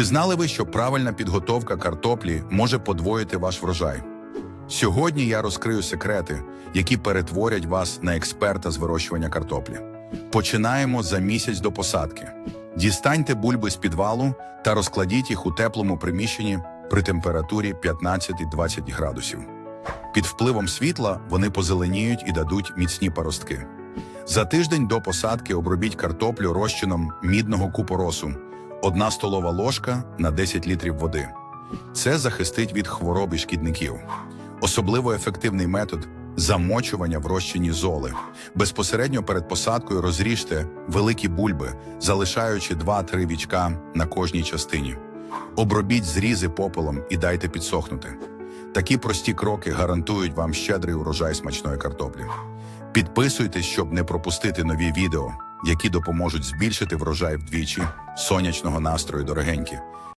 Чи знали ви, що правильна підготовка картоплі може подвоїти ваш врожай? Сьогодні я розкрию секрети, які перетворять вас на експерта з вирощування картоплі. Починаємо за місяць до посадки. Дістаньте бульби з підвалу та розкладіть їх у теплому приміщенні при температурі 15-20 градусів. Під впливом світла вони позеленіють і дадуть міцні паростки. За тиждень до посадки обробіть картоплю розчином мідного купоросу, одна столова ложка на 10 літрів води. Це захистить від хвороб і шкідників. Особливо ефективний метод замочування в розчині золи. Безпосередньо перед посадкою розріжте великі бульби, залишаючи 2-3 вічка на кожній частині. Обробіть зрізи попелом і дайте підсохнути. Такі прості кроки гарантують вам щедрий урожай смачної картоплі. Підписуйтесь, щоб не пропустити нові відео, які допоможуть збільшити врожай вдвічі сонячного настрою дорогенькі.